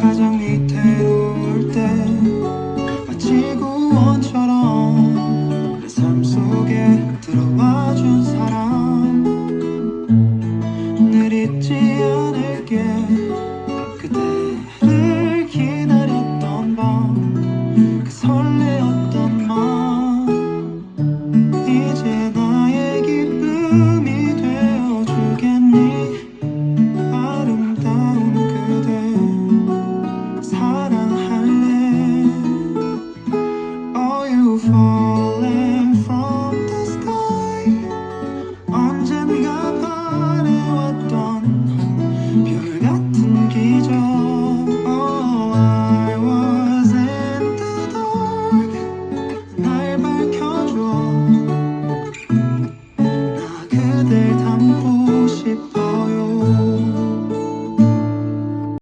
가장 이태로울 때 마치 구원처럼 내 삶 속에 들어와준 사람. 늘 잊지 않을게. 그대를 기다렸던 밤 그 설레었던 마음. 이제 나의 기쁨이 to